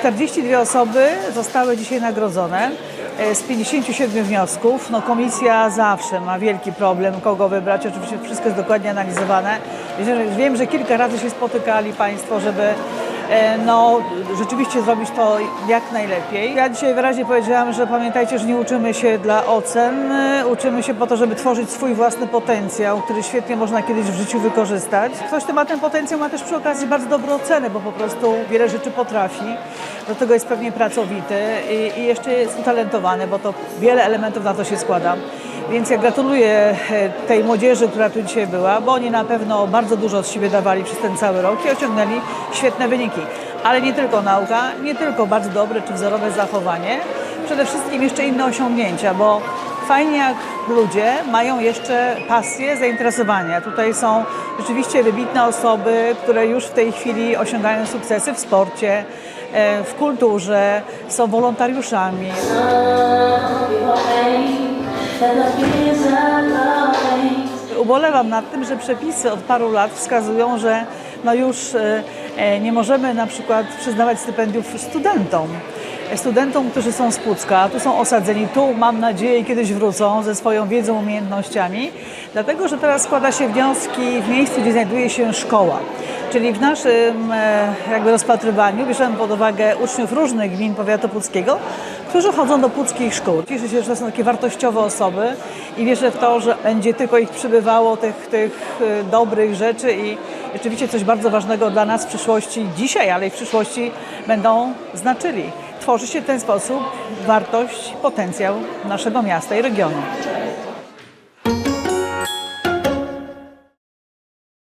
42 osoby zostały dzisiaj nagrodzone e, z 57 wniosków. No, komisja zawsze ma wielki problem, kogo wybrać. Oczywiście wszystko jest dokładnie analizowane. Wiem, że- kilka razy się spotykali Państwo, żeby no, rzeczywiście zrobić to jak najlepiej. Ja dzisiaj wyraźnie powiedziałam, że pamiętajcie, że nie uczymy się dla ocen, e, uczymy się po to, żeby tworzyć swój własny potencjał, który świetnie można kiedyś w życiu wykorzystać. Ktoś, kto ma ten potencjał, ma też przy okazji bardzo dobre oceny, bo po prostu wiele rzeczy potrafi. Do tego jest pewnie pracowity i, i jeszcze jest utalentowany, bo to wiele elementów na to się składa. Więc ja gratuluję e, tej młodzieży, która tu dzisiaj była, bo oni na pewno bardzo dużo od siebie dawali przez ten cały rok i osiągnęli świetne wyniki. Ale nie tylko nauka, nie tylko bardzo dobre czy wzorowe zachowanie, przede wszystkim jeszcze inne osiągnięcia, bo fajnie jak ludzie mają jeszcze pasję, zainteresowania. Tutaj są rzeczywiście wybitne osoby, które już w tej chwili osiągają sukcesy w sporcie, e, w kulturze, są wolontariuszami. Ubolewam nad tym, że przepisy od paru lat wskazują, że no już e, e, nie możemy na przykład przyznawać stypendiów studentom. Studentom, którzy są z Pucka, tu są osadzeni, tu mam nadzieję kiedyś wrócą ze swoją wiedzą, umiejętnościami, dlatego że teraz składa się wnioski w miejscu, gdzie znajduje się szkoła. Czyli w naszym e, jakby rozpatrywaniu bierzemy pod uwagę uczniów różnych gmin powiatu puckiego, którzy chodzą do puckich szkół. Cieszę się, że to są takie wartościowe osoby i wierzę w to, że będzie tylko ich przybywało, tych, tych e, dobrych rzeczy i rzeczywiście coś bardzo ważnego dla nas w przyszłości dzisiaj, ale i w przyszłości będą znaczyli. Tworzy się w ten sposób wartość, potencjał naszego miasta i regionu.